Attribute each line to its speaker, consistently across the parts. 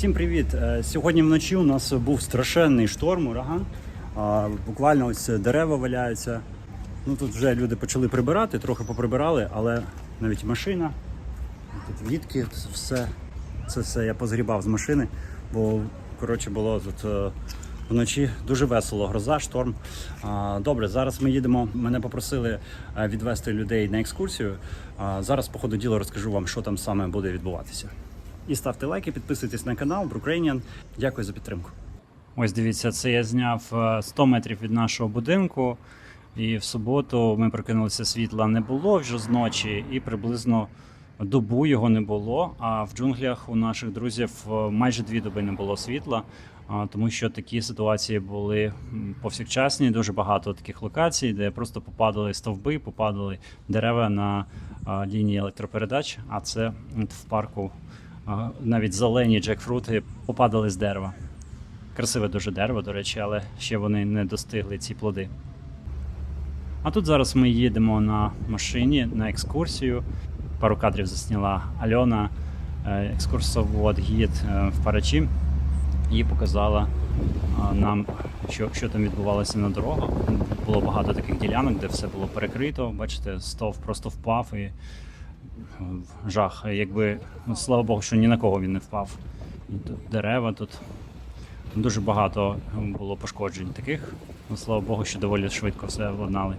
Speaker 1: Всім привіт! Е, Сьогодні вночі у нас був страшенний шторм, ураган. Буквально ось дерева валяються. Ну тут вже люди почали прибирати, трохи поприбирали, але навіть машина, тут вітки, все. Це все я позгрібав з машини, бо коротше було тут е, вночі дуже весело, гроза, шторм. Добре, зараз ми їдемо. Мене попросили е, відвести людей на екскурсію. Зараз, по ходу діла, розкажу вам, що там саме буде відбуватися. І ставте лайки, підписуйтесь на канал Brookranian. Дякую за підтримку. Ось дивіться, це я зняв е, 100 метрів від нашого будинку. І в суботу ми прокинулися, світла не було вже з ночі, і приблизно добу його не було. А в джунглях у наших друзів е, майже дві доби не було світла, тому що такі ситуації були повсякчасні. Дуже багато таких локацій, де просто попадали стовби, попадали дерева на лінії електропередач. А це в парку навіть зелені джекфрути попадали з дерева. Красиве дуже дерево, до речі, але ще вони не достигли ці плоди. А тут зараз ми їдемо на машині на екскурсію. Пару кадрів засняла Альона, е, екскурсовод, гід е, в Парачі, і показала е, нам, що, що там відбувалося на дорогах. Було багато таких ділянок, де все було перекрито. Бачите, стовп просто впав і жах. Якби, ну, слава Богу, що ні на кого він не впав. І тут дерева тут. Дуже багато було пошкоджень таких. Ну, слава Богу, що доволі швидко все владнали.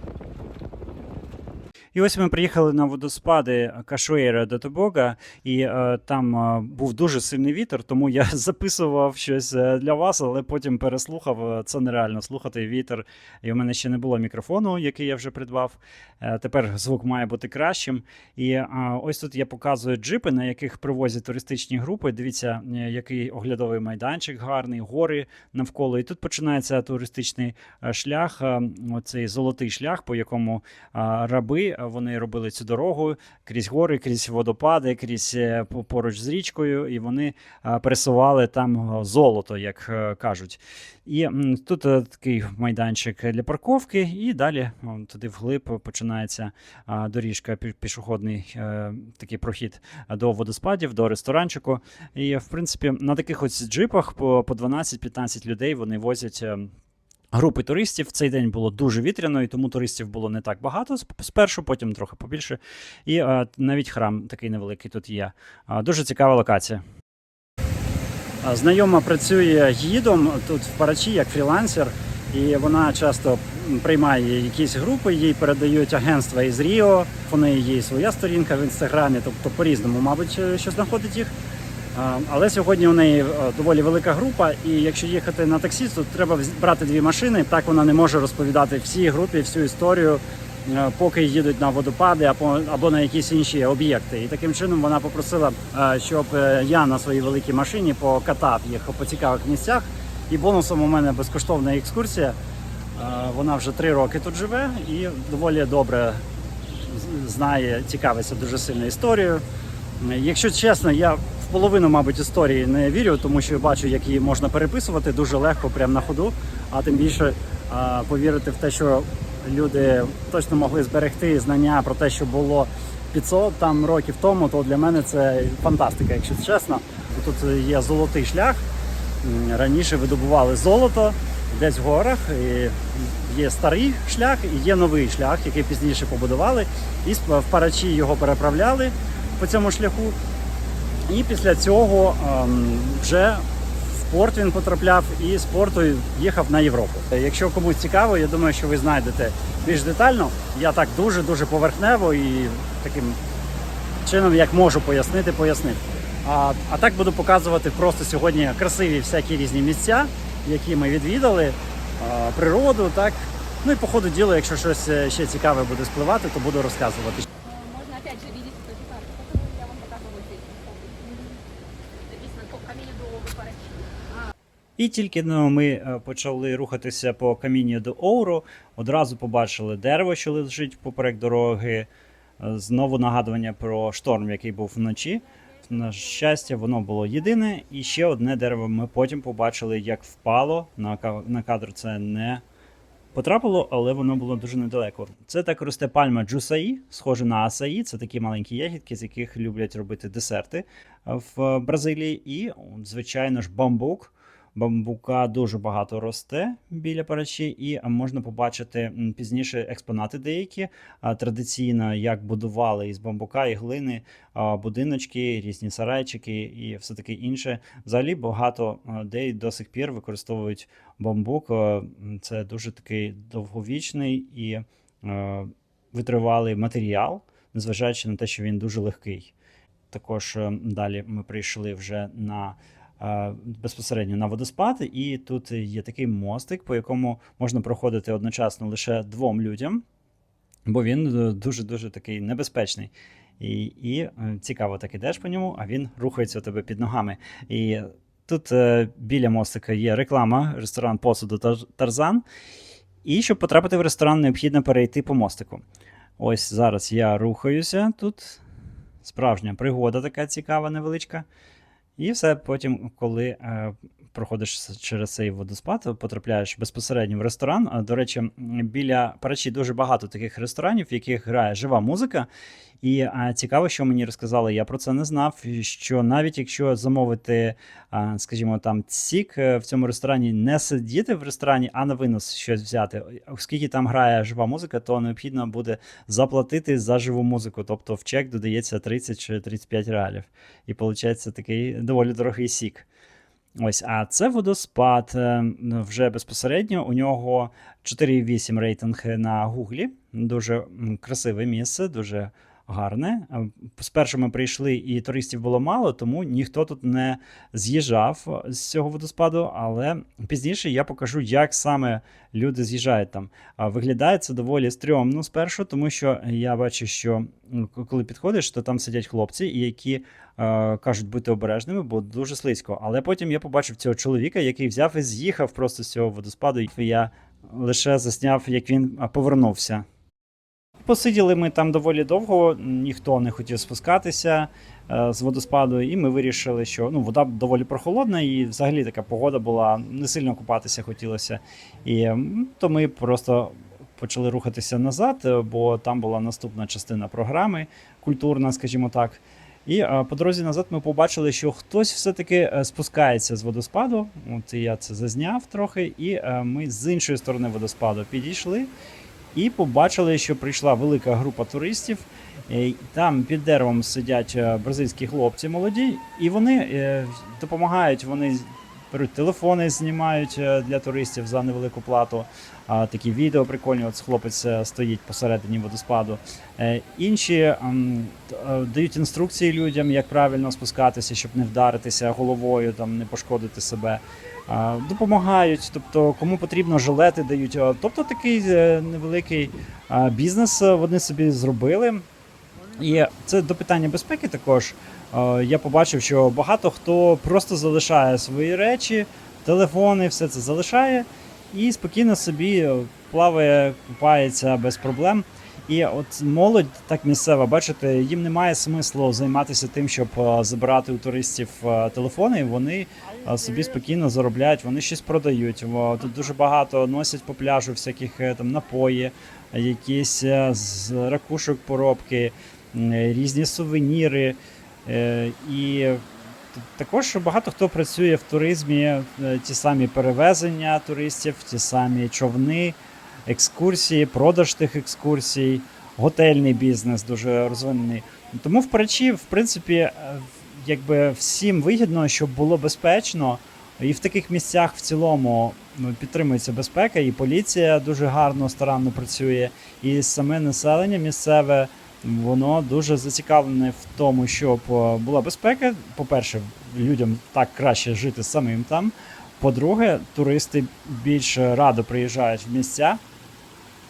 Speaker 1: І ось ми приїхали на водоспади Кашуєра до Тобога, і е, там е, був дуже сильний вітер, тому я записував щось для вас, але потім переслухав. Е, Це нереально слухати вітер. І у мене ще не було мікрофону, який я вже придбав. Е, тепер звук має бути кращим. І е, ось тут я показую джипи, на яких привозять туристичні групи. Дивіться, е, який оглядовий майданчик гарний, гори навколо. І тут починається туристичний е, шлях, е, оцей золотий шлях, по якому е, раби вони робили цю дорогу крізь гори, крізь водопади, крізь е, поруч з річкою, і вони е, пересували там е, золото, як е, кажуть. І тут е, такий майданчик для парковки, і далі туди вглиб починається доріжка, пі- пішохідний е, такий прохід до водоспадів, до ресторанчику. І, в принципі, на таких ось джипах по, по 12-15 людей вони возять. Е, Групи туристів цей день було дуже вітряно, і тому туристів було не так багато спершу, потім трохи побільше. І е, навіть храм такий невеликий тут є. А, дуже цікава локація. Знайома працює гідом тут в Парачі як фрілансер, і вона часто приймає якісь групи, їй передають агентства із Ріо. Неї є своя сторінка в інстаграмі, тобто по-різному, мабуть, е, що знаходить їх. А, Але сьогодні у неї е, доволі велика група, і якщо їхати на таксі, то треба брати дві машини. Так вона не може розповідати всій групі всю історію, е, поки їдуть на водопади або, або на якісь інші об'єкти. І таким чином вона попросила, е, щоб я на своїй великій машині покатав їх по цікавих місцях. І бонусом у мене безкоштовна екскурсія. Вона вже три роки тут живе і доволі добре знає, цікавиться дуже сильно історією. Якщо чесно, я половину, мабуть, історії не вірю, тому що бачу, як її можна переписувати дуже легко, прямо на ходу. А тим більше а, повірити в те, що люди точно могли зберегти знання про те, що було 500 там років тому, то для мене це фантастика, якщо чесно. Тут є золотий шлях. Раніше видобували золото десь в горах. І є старий шлях і є новий шлях, який пізніше побудували. І в парачі його переправляли по цьому шляху. І після цього ем, вже в порт він потрапляв і з порту їхав на Європу. Якщо комусь цікаво, я думаю, що ви знайдете більш детально. Я так дуже дуже поверхнево і таким чином, як можу пояснити, пояснив. А, а так буду показувати просто сьогодні красиві всякі різні місця, які ми відвідали, природу, так. Ну і по ходу діла, якщо щось е, ще цікаве буде спливати, то буду розказувати. І тільки ну, ми е, почали рухатися по камінню до Оуру, одразу побачили дерево, що лежить поперек дороги. Е, Знову нагадування про шторм, який був вночі. На щастя, воно було єдине. І ще одне дерево ми потім побачили, як впало. На, кадр це не потрапило, але воно було дуже недалеко. Це так росте пальма джусаї, схоже на асаї. Це такі маленькі ягідки, з яких люблять робити десерти в Бразилії. І, звичайно ж, бамбук. Бамбука дуже багато росте біля парачі, і можна побачити пізніше експонати деякі традиційно, як будували із бамбука і глини будиночки, різні сарайчики і все таке інше. Взагалі багато де до сих пір використовують бамбук. Це дуже такий довговічний і витривалий матеріал, незважаючи на те, що він дуже легкий. Також далі ми прийшли вже на безпосередньо на водоспад, і тут є такий мостик, по якому можна проходити одночасно лише двом людям, бо він дуже дуже такий небезпечний. І, і е, цікаво, так ідеш по ньому, а він рухається у тебе під ногами. І тут е, біля мостика є реклама, ресторан посуду Тар- Тарзан. І щоб потрапити в ресторан, необхідно перейти по мостику. Ось зараз я рухаюся тут. Справжня пригода така цікава, невеличка. І все потім, коли е, проходиш через цей водоспад, потрапляєш безпосередньо в ресторан. До речі, біля Парачі дуже багато таких ресторанів, в яких грає жива музика. І цікаво, що мені розказали, я про це не знав. Що навіть якщо замовити, скажімо, там цік е, в цьому ресторані, не сидіти в ресторані, а на винос щось взяти, оскільки там грає жива музика, то необхідно буде заплатити за живу музику. Тобто в чек додається 30 чи 35 реалів. І виходить такий доволі дорогий сік. Ось, а це водоспад е, вже безпосередньо. У нього 4,8 рейтинг на Гуглі. Дуже красиве місце, дуже гарне. Е, Спершу ми прийшли, і туристів було мало, тому ніхто тут не з'їжджав з цього водоспаду. Але пізніше я покажу, як саме люди з'їжджають там. Виглядає це доволі стрьомно спершу, тому що я бачу, що коли підходиш, то там сидять хлопці, які е, кажуть бути обережними, бо дуже слизько. Але потім я побачив цього чоловіка, який взяв і з'їхав просто з цього водоспаду. Я лише засняв, як він повернувся. Посиділи ми там доволі довго, ніхто не хотів спускатися е, з водоспаду, і ми вирішили, що ну, вода доволі прохолодна, і взагалі така погода була, не сильно купатися хотілося. І то ми просто почали рухатися назад, е, бо там була наступна частина програми, культурна, скажімо так. І е, по дорозі назад ми побачили, що хтось все-таки спускається з водоспаду. От я це зазняв трохи, і ми з іншої сторони водоспаду підійшли і побачили, що прийшла велика група туристів. Е, Там під деревом сидять е, бразильські хлопці молоді, і вони е, допомагають. Вони беруть телефони, знімають для туристів за невелику плату. Такі відео прикольні. От хлопець стоїть посередині водоспаду. Інші дають інструкції людям, як правильно спускатися, щоб не вдаритися головою, там не пошкодити себе. Допомагають, тобто кому потрібно жилети дають. Тобто такий е, невеликий бізнес е, вони собі зробили. І це до питання безпеки також. Я побачив, що багато хто просто залишає свої речі, телефони, все це залишає і спокійно собі плаває, купається без проблем. І от молодь так місцева, бачите, їм немає смислу займатися тим, щоб е, забирати у туристів е, телефони. Вони е, собі спокійно заробляють, вони щось продають. Тут дуже багато носять по пляжу всяких там напої, якісь з ракушок поробки, різні сувеніри. І також багато хто працює в туризмі, ті самі перевезення туристів, ті самі човни, екскурсії, продаж тих екскурсій, готельний бізнес дуже розвинений. Тому в Парачі, в принципі, е, якби всім вигідно, щоб було безпечно. І в таких місцях в цілому ну, підтримується безпека, і поліція дуже гарно, старанно працює, і саме населення місцеве воно дуже зацікавлене в тому, щоб е, була безпека. По-перше, людям так краще жити самим там. По-друге, туристи більш радо приїжджають в місця,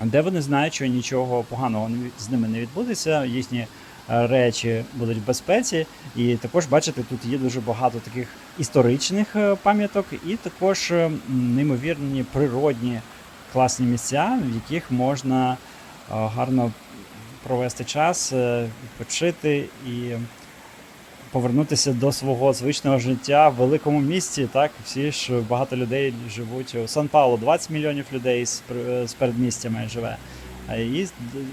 Speaker 1: де вони знають, що нічого поганого з ними не відбудеться. Їхні е, речі будуть в безпеці. І також, бачите, тут є дуже багато таких історичних е, пам'яток, і також е, неймовірні природні класні місця, в яких можна гарно провести час, відпочити і повернутися до свого звичного життя в великому місті. Так, всі ж багато людей живуть у Сан-Паулу, 20 мільйонів людей з, передмістями живе. І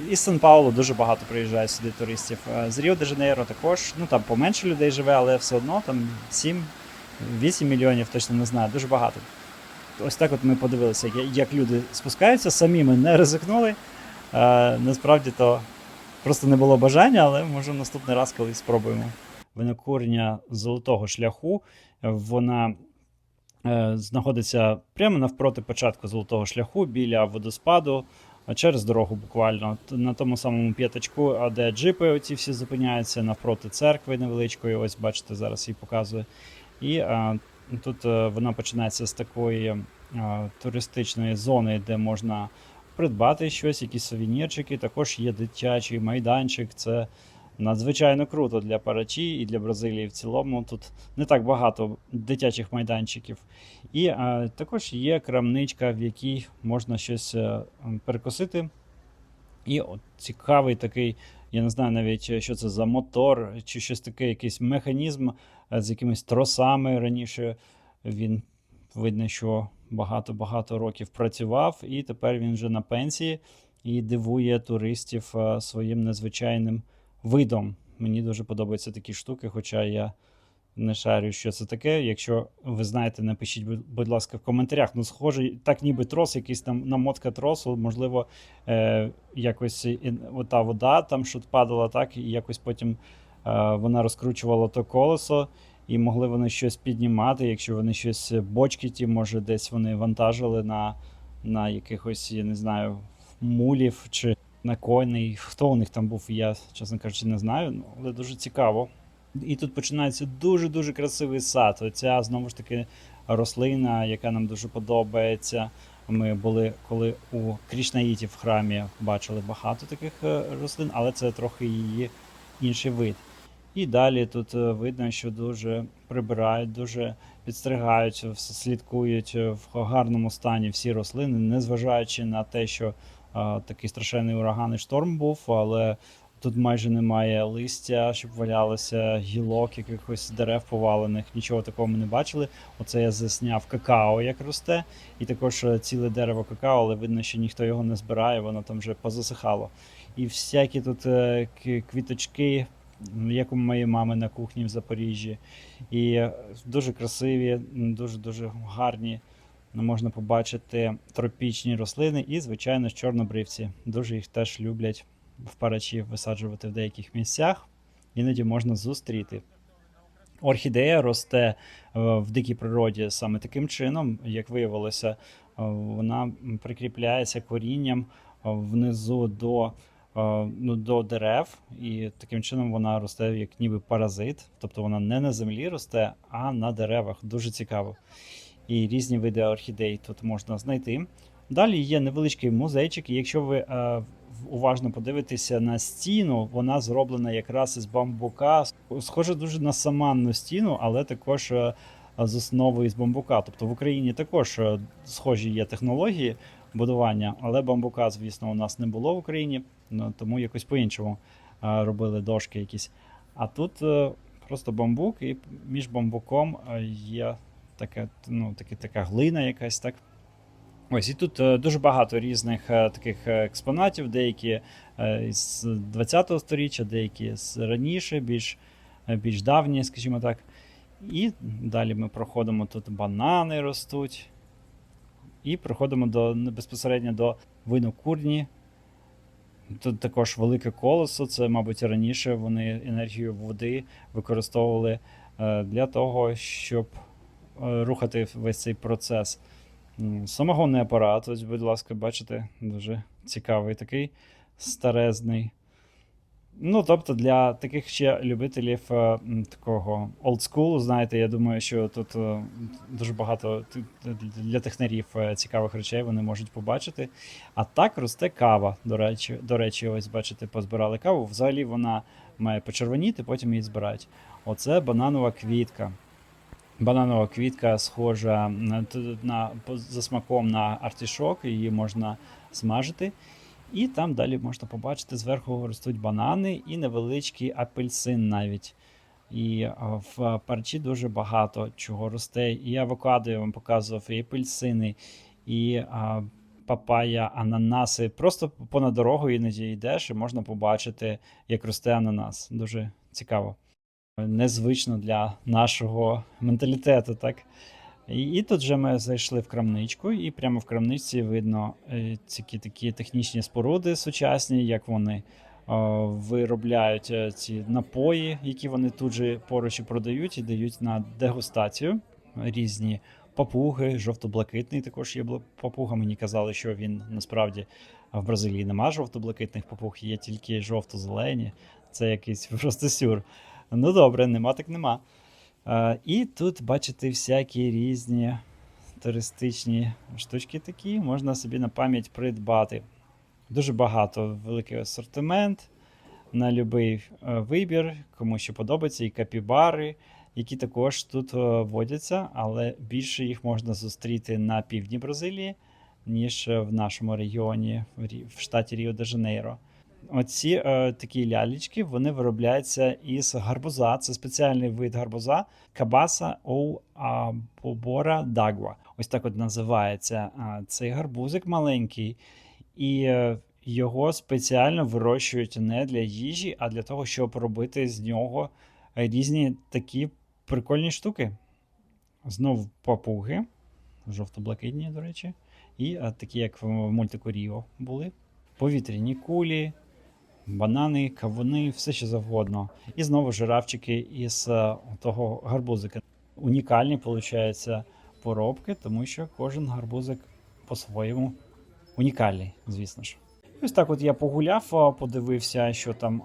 Speaker 1: із Сан-Паулу дуже багато приїжджає сюди туристів. З Ріо де Жанейро також, ну там поменше людей живе, але все одно там 7-8 мільйонів, точно не знаю, дуже багато. Ось так от ми подивилися, як люди спускаються, самі ми не ризикнули. Насправді то просто не було бажання, але може наступний раз колись спробуємо. Винокурня золотого шляху. Вона е, знаходиться прямо навпроти початку золотого шляху біля водоспаду. Через дорогу буквально на тому самому п'ятачку, а де джипи оці всі зупиняються навпроти церкви невеличкої. Ось бачите, зараз її показую. І а, тут е, вона починається з такої а, туристичної зони, де можна придбати щось, якісь сувенірчики. Також є дитячий майданчик. Це надзвичайно круто для Парачі і для Бразилії в цілому. Тут не так багато дитячих майданчиків. І а, також є крамничка, в якій можна щось е, м, перекусити. І от цікавий такий, я не знаю навіть, е, що це за мотор, чи щось таке, якийсь механізм е, з якимись тросами. Раніше він видно, що багато-багато років працював, і тепер він вже на пенсії і дивує туристів е, своїм незвичайним видом. Мені дуже подобаються такі штуки, хоча я не шарю, що це таке. Якщо ви знаєте, напишіть, будь- ласка, в коментарях. Ну, схоже, так ніби трос, якийсь там намотка тросу, можливо, е, якось ота вода там що падала, так, і якось потім е, вона розкручувала то колесо, і могли вони щось піднімати, якщо вони щось е, бочки ті, може, десь вони вантажили на, на якихось, я не знаю, мулів чи на коней. Хто у них там був, я, чесно кажучи, не знаю, ну, але дуже цікаво. І тут починається дуже-дуже красивий сад. Оця знову ж таки рослина, яка нам дуже подобається. Ми були коли у Крішнаїті в храмі бачили багато таких е, рослин, але це трохи її інший вид. І далі тут е, видно, що дуже прибирають, дуже підстригають, слідкують е, в гарному стані всі рослини, незважаючи на те, що такий страшенний ураган і шторм був, але тут майже немає листя, щоб валялося, гілок, якихось дерев повалених, нічого такого ми не бачили. Оце я засняв какао, як росте, і також е, ціле дерево какао, але видно, що ніхто його не збирає, воно там вже позасихало. І всякі тут е, квіточки, як у моєї мами на кухні в Запоріжжі. І е, дуже красиві, дуже-дуже гарні. Ну, Можна побачити тропічні рослини і, звичайно, чорнобривці. Дуже їх теж люблять в парачі висаджувати в деяких місцях. Іноді можна зустріти. Орхідея росте е, в дикій природі саме таким чином, як виявилося, е, вона прикріпляється корінням е, внизу до, ну, до дерев, і таким чином вона росте як ніби паразит, тобто вона не на землі росте, а на деревах. Дуже цікаво. І різні види орхідей тут можна знайти. Далі є невеличкий музейчик, і якщо ви е, уважно подивитеся на стіну, вона зроблена якраз із бамбука. Схоже дуже на саманну стіну, але також е, з основою з бамбука. Тобто в Україні також е, схожі є технології будування, але бамбука, звісно, у нас не було в Україні, ну, тому якось по-іншому е, робили дошки якісь. А тут просто бамбук, і між бамбуком є така, ну, таки, така глина якась так. Ось і тут е, дуже багато різних е, таких е, експонатів, деякі з 20-го сторіччя, деякі з раніше, більш, більш давні, скажімо так. І далі ми проходимо тут банани ростуть. І проходимо до, безпосередньо до винокурні. Тут також велике колесо. Це, мабуть, раніше вони енергію води використовували для того, щоб рухати весь цей процес. Самогонний апарат, ось, будь ласка, бачите, дуже цікавий такий старезний. Ну, тобто, для таких ще любителів е, такого school, знаєте, я думаю, що тут е, дуже багато для технарів е, цікавих речей вони можуть побачити. А так росте кава. До речі, до речі, ось бачите, позбирали каву. Взагалі вона має почервоніти, потім її збирають. Оце бананова квітка. Бананова квітка схожа на, на, за смаком на артишок, її можна смажити. І там далі можна побачити, зверху ростуть банани і невеличкий апельсин навіть.
Speaker 2: І в парчі дуже багато чого росте. І авокадо я вам показував, і апельсини, і а, папая, ананаси. Просто понад дорогою іноді йдеш і можна побачити, як росте ананас. Дуже цікаво. Незвично для нашого менталітету, так? І, тут же ми зайшли в крамничку, і прямо в крамничці видно е, ці такі технічні споруди сучасні, як вони е, виробляють е, ці напої, які вони тут же поруч продають, і дають на дегустацію різні папуги, жовто-блакитний також є папуга. Мені казали, що він насправді в Бразилії нема жовто-блакитних папуг, є тільки жовто-зелені. Це якийсь просто сюр. Ну добре, нема так нема. Е, і тут бачите всякі різні туристичні штучки такі, можна собі на пам'ять придбати. Дуже багато, великий асортимент на будь-який вибір, кому що подобається, і капібари, які також тут е, водяться, але більше їх можна зустріти на півдні Бразилії, ніж е, в нашому регіоні, в штаті Ріо-де-Жанейро. Оці е, такі лялечки вони виробляються із гарбуза. Це спеціальний вид гарбуза кабаса оу абобора дагва. Ось так от називається а, цей гарбузик маленький, і е, його спеціально вирощують не для їжі, а для того, щоб робити з нього різні такі прикольні штуки. Знову папуги, жовто-блакитні, до речі, і а, такі, як в мультику Ріо були. Повітряні кулі, банани, кавуни, все що завгодно. І знову жирафчики із е, того гарбузика. Унікальні, виходить, поробки, тому що кожен гарбузик по-своєму унікальний, звісно ж. І Ось так от я погуляв, подивився, що там,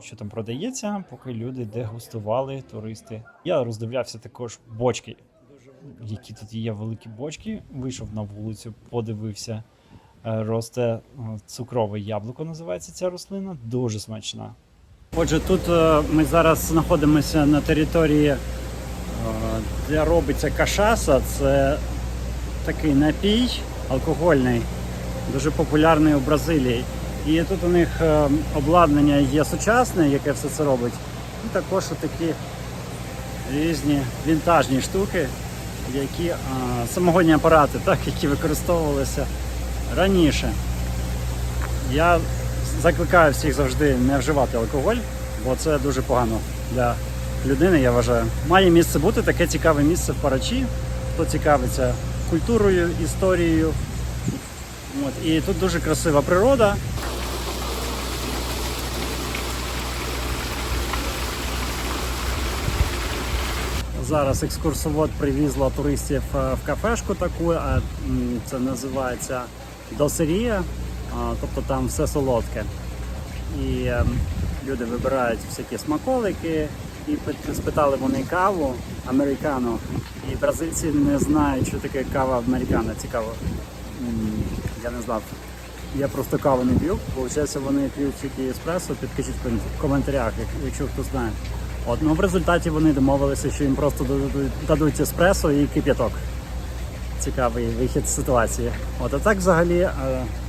Speaker 2: що там продається, поки люди дегустували, туристи. Я роздивлявся також бочки, які тут є великі бочки. Вийшов на вулицю, подивився. Е, Росте е, цукрове яблуко, називається ця рослина. Дуже смачна.
Speaker 1: Отже, тут е, ми зараз знаходимося на території, де робиться кашаса. Це такий напій алкогольний, дуже популярний у Бразилії. І тут у них обладнання є сучасне, яке все це робить. І також такі різні вінтажні штуки, які самогонні апарати, так, які використовувалися раніше. Я закликаю всіх завжди не вживати алкоголь, бо це дуже погано для людини, я вважаю. Має місце бути таке цікаве місце в Парачі, хто цікавиться культурою, історією. От. І тут дуже красива природа. Зараз екскурсовод привізла туристів е, в кафешку таку, а це називається досерія, тобто там все солодке. І ем, люди вибирають всякі смаколики, і спитали вони каву американо. І бразильці не знають, що таке кава американо. Цікаво. Я не знав. Я просто каву не п'ю. Получається, вони п'ють тільки еспресо, підкажіть в коментарях, якщо хто знає. От, ну в результаті вони домовилися, що їм просто дадуть еспресо і кип'яток. Цікавий вихід з ситуації. От а так взагалі е,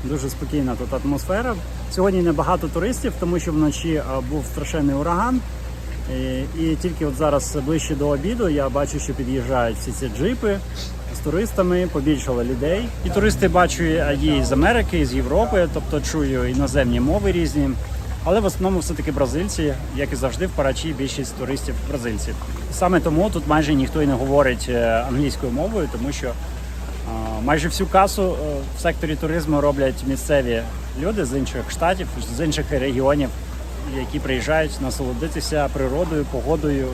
Speaker 1: дуже спокійна тут атмосфера. Сьогодні небагато туристів, тому що вночі е, був страшенний ураган. І, тільки от зараз ближче до обіду я бачу, що під'їжджають всі ці джипи з туристами, побільшало людей. І туристи бачу е, є з Америки, з Європи, тобто чую іноземні мови різні. Але в основному все-таки бразильці, як і завжди, в Парачі більшість туристів бразильців. Саме тому тут майже ніхто і не говорить е, англійською мовою, тому що Майже всю касу е, в секторі туризму роблять місцеві люди з інших штатів, з інших регіонів, які приїжджають насолодитися природою, погодою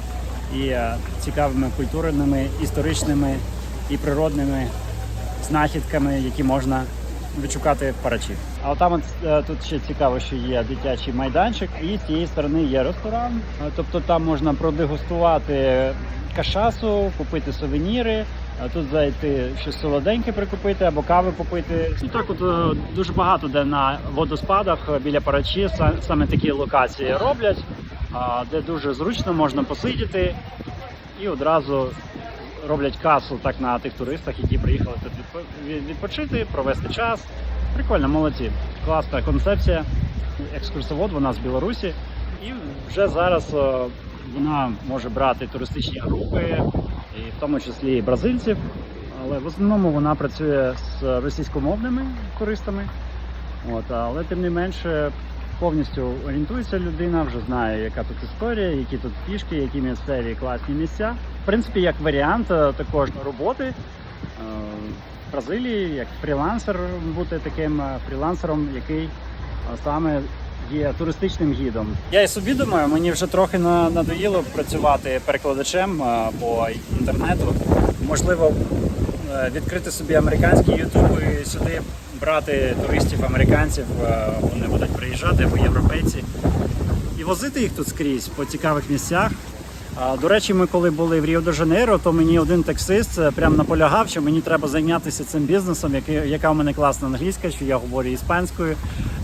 Speaker 1: і е, цікавими культурними, історичними і природними знахідками, які можна відшукати в Парачі. А там от, е, тут ще цікаво, що є дитячий майданчик, і з тієї сторони є ресторан. Тобто там можна продегустувати кашасу, купити сувеніри. А тут зайти щось солоденьке прикупити або кави попити. І так, от е, дуже багато де на водоспадах е, біля Парачі саме такі локації роблять, де дуже зручно можна посидіти і одразу роблять касу так на тих туристах, які приїхали тут відпочити, провести час. Прикольно, молодці. Класна концепція. Екскурсовод, вона з Білорусі. І вже зараз е, вона може брати туристичні групи, і в тому числі і бразильців. Але в основному вона працює з російськомовними туристами. От, але тим не менше повністю орієнтується людина, вже знає, яка тут історія, які тут фішки, які місцеві класні місця. В принципі, як варіант е, також роботи е, в Бразилії, як фрілансер, бути таким е, фрілансером, який саме є туристичним гідом. Я і собі думаю, мені вже трохи надоїло працювати перекладачем по інтернету. Можливо, е, відкрити собі американський ютуб і сюди брати туристів американців. е, Вони будуть приїжджати або європейці і возити їх тут скрізь по цікавих місцях. До речі, ми коли були в Ріо-де-Жанейро, то мені один таксист е, прям наполягав, що мені треба зайнятися цим бізнесом, який, яка в мене класна англійська, що я говорю іспанською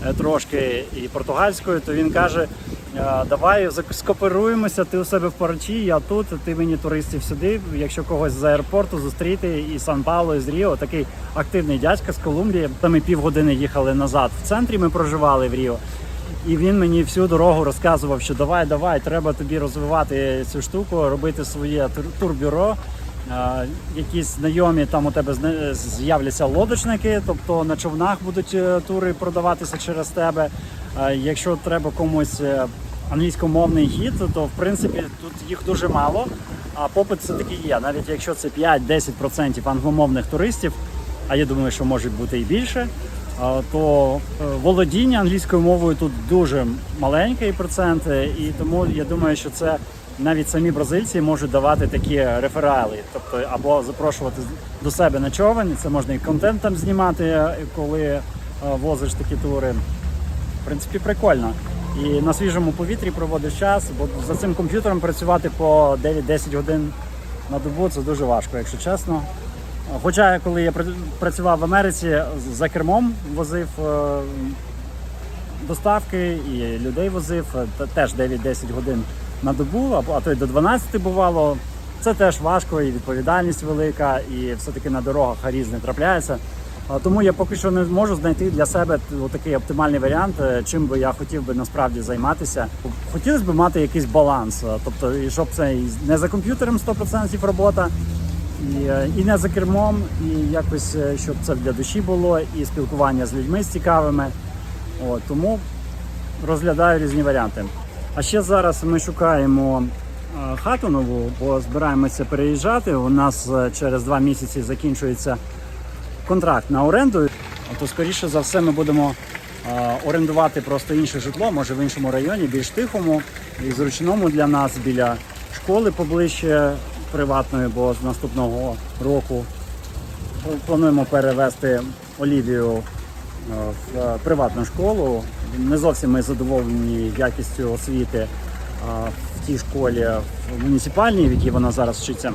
Speaker 1: е, трошки і португальською. То він каже: «Е, давай скооперуємося, ти у себе в Парачі, я тут, ти мені туристів сюди. Якщо когось з аеропорту зустріти і Сан Пауло, і з Ріо, такий активний дядька з Колумбії. Там ми півгодини їхали назад. В центрі ми проживали в Ріо. І він мені всю дорогу розказував, що давай, давай, треба тобі розвивати цю штуку, робити своє турбюро. Якісь знайомі там у тебе з'являться лодочники, тобто на човнах будуть е, тури продаватися через тебе. Якщо треба комусь е, англійськомовний гід, то в принципі тут їх дуже мало. А попит все таки є. Навіть якщо це 5-10% англомовних туристів, а я думаю, що може бути і більше. То е, володіння англійською мовою тут дуже маленький процент, і тому я думаю, що це навіть самі бразильці можуть давати такі реферали, тобто або запрошувати до себе на човен. Це можна і контент там знімати, е, коли е, возиш такі тури. В принципі, прикольно. І на свіжому повітрі проводиш час, бо за цим комп'ютером працювати по 9-10 годин на добу це дуже важко, якщо чесно. Хоча коли я працював в Америці, за кермом возив е, доставки і людей возив е, теж 9-10 годин на добу, а, то й до 12 бувало. Це теж важко і відповідальність велика, і все-таки на дорогах різне трапляється. Тому я поки що не можу знайти для себе такий оптимальний варіант, е, чим би я хотів би насправді займатися. Хотілося б мати якийсь баланс, тобто, і щоб це не за комп'ютером 100% робота, і, е, і не за кермом, і якось е, щоб це для душі було, і спілкування з людьми з цікавими. От, тому розглядаю різні варіанти. А ще зараз ми шукаємо е, хату нову, бо збираємося переїжджати. У нас через два місяці закінчується контракт на оренду. То скоріше за все ми будемо орендувати просто інше житло, може в іншому районі, більш тихому і зручному для нас біля школи поближче приватної, бо з наступного року плануємо перевести Олівію е, в е, приватну школу. Не зовсім ми задоволені якістю освіти в тій школі в муніципальній, в якій вона зараз вчиться.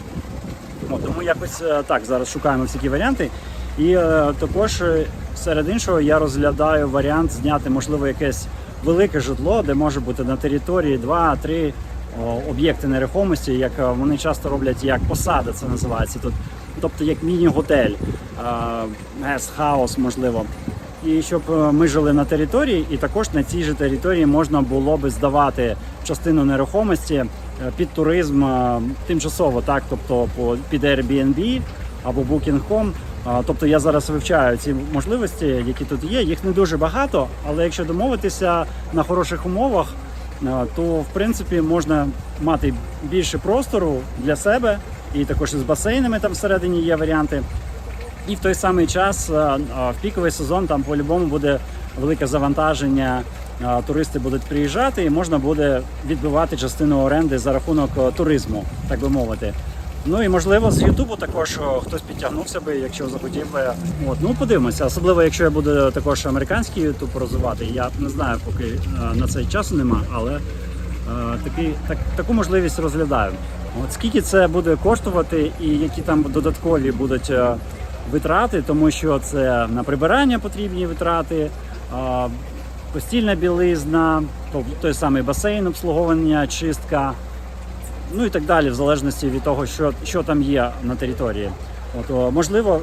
Speaker 1: Тому якось е, так зараз шукаємо всякі варіанти. І е, також е, серед іншого я розглядаю варіант зняти, можливо, якесь велике житло, де може бути на території 2-3 об'єкти нерухомості, як е, вони часто роблять як посада, це називається тут. Тобто як міні-готель, гест-хаус, можливо. І щоб е, ми жили на території, і також на цій же території можна було би здавати частину нерухомості е, під туризм тимчасово, так, тобто під Airbnb або Booking.com. Тобто я зараз вивчаю ці можливості, які тут є. Їх не дуже багато, але якщо домовитися на хороших умовах, то в принципі можна мати більше простору для себе, і також із басейнами там всередині є варіанти. І в той самий час е, е, в піковий сезон там по-любому буде велике завантаження. е, Туристи будуть приїжджати, і можна буде відбивати частину оренди за рахунок е, туризму, так би мовити. Ну і можливо з Ютубу також хтось підтягнувся би, якщо захотів би. От ну подивимося, особливо якщо я буду також американський Ютуб розвивати. Я не знаю, поки е, на цей часу нема, але е, такий, так, таку можливість розглядаю. От скільки це буде коштувати, і які там додаткові будуть е, витрати, тому що це на прибирання потрібні витрати. Постільна білизна, той самий басейн, обслуговування, чистка, ну і так далі, в залежності від того, що, що там є на території. От, можливо,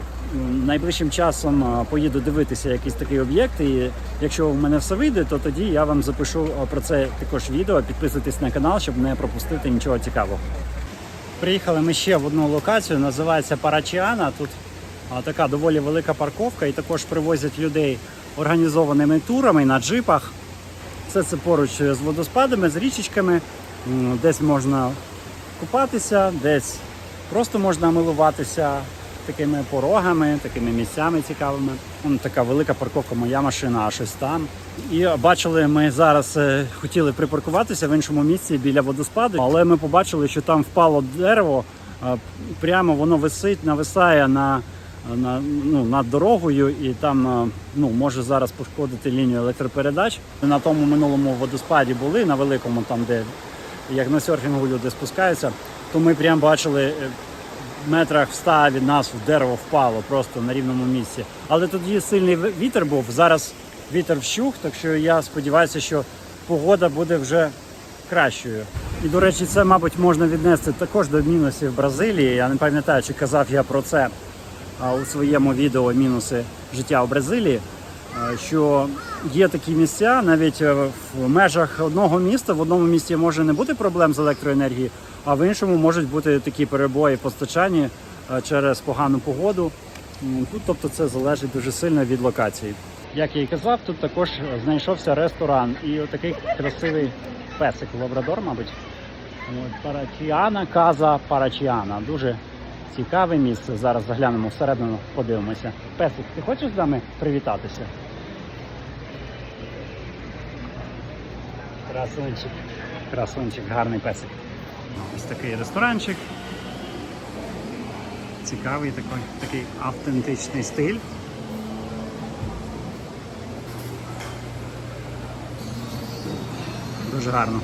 Speaker 1: найближчим часом поїду дивитися якийсь такий об'єкт. І якщо в мене все вийде, то тоді я вам запишу про це також відео. Підписуйтесь на канал, щоб не пропустити нічого цікавого. Приїхали ми ще в одну локацію, називається Парачіана. Тут така доволі велика парковка, і також привозять людей організованими турами на джипах. Все це поруч з водоспадами, з річечками. Десь можна купатися, десь просто можна милуватися такими порогами, такими місцями цікавими. Вон така велика парковка, моя машина, а щось там. І бачили, ми зараз е, хотіли припаркуватися в іншому місці біля водоспаду, але ми побачили, що там впало дерево, прямо воно висить, нависає на, на, ну, над дорогою, і там е, ну, може зараз пошкодити лінію електропередач. На тому минулому водоспаді були на великому, там де як на серфінгу люди спускаються, то ми прям бачили е, метрах в ста від нас в дерево впало просто на рівному місці. Але тоді сильний вітер був. Зараз вітер вщух, так що я сподіваюся, що погода буде вже кращою. І до речі, це, мабуть, можна віднести також до мінусів Бразилії. Я не пам'ятаю, чи казав я про це у своєму відео мінуси життя у Бразилії. Е, Що є такі місця, навіть е, в межах одного міста, в одному місті може не бути проблем з електроенергією, а в іншому можуть бути такі перебої в постачанні е, через погану погоду. Тут, тобто, це залежить дуже сильно від локації. Як я і казав, тут також знайшовся ресторан і отакий красивий песик лабрадор, мабуть. Парачіана, каза Парачіана. Дуже цікаве місце. Зараз заглянемо всередину, подивимося. Песик, ти хочеш з нами привітатися? Красунчик. Красунчик, гарний песик. Ось такий ресторанчик. Цікавий такий, такий автентичний стиль. Дуже гарно.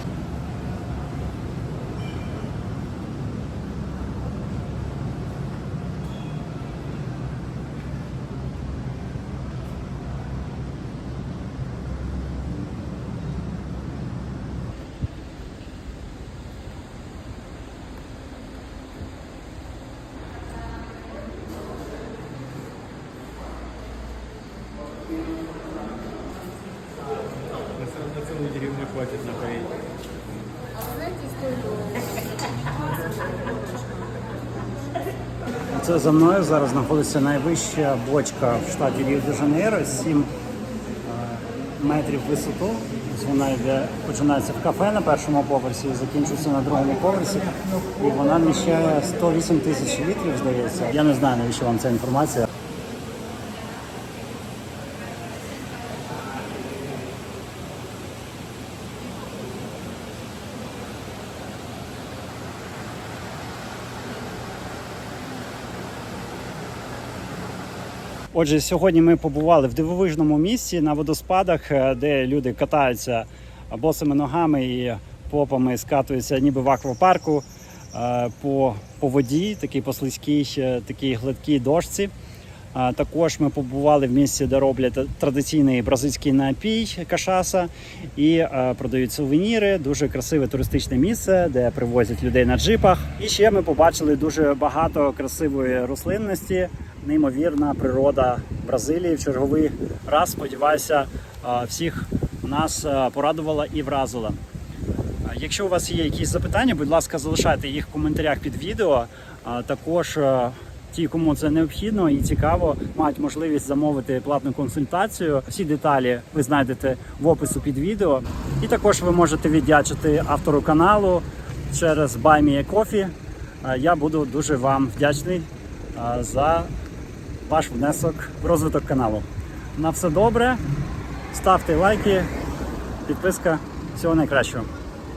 Speaker 3: На целую деревню хватит напоить.
Speaker 1: Це за мною зараз знаходиться найвища бочка в штаті Ріо-де-Жанейро, 7 метрів висоту. Вона йде, починається в кафе на першому поверсі і закінчується на другому поверсі. І вона вміщає 108 тисяч літрів, здається. Я не знаю, навіщо вам ця інформація. Отже, сьогодні ми побували в дивовижному місці на водоспадах, е, де люди катаються босими ногами і попами скатуються ніби в аквапарку е, по, по воді, такій по слизькій, е, такій гладкій дошці. Також ми побували в місці, де роблять традиційний бразильський напій кашаса і продають сувеніри. Дуже красиве туристичне місце, де привозять людей на джипах. І ще ми побачили дуже багато красивої рослинності. Неймовірна природа Бразилії в черговий раз. Сподіваюся, е, всіх нас е, порадувала і вразила. Якщо у вас є якісь запитання, будь ласка, залишайте їх в коментарях під відео. Також е, ті, кому це необхідно і цікаво, мають можливість замовити платну консультацію. Всі деталі ви знайдете в опису під відео. І також ви можете віддячити автору каналу через Buy Me a Coffee. Е, Я буду дуже вам вдячний е, за ваш внесок в розвиток каналу. На все добре. Ставте лайки, підписка. Всього найкращого.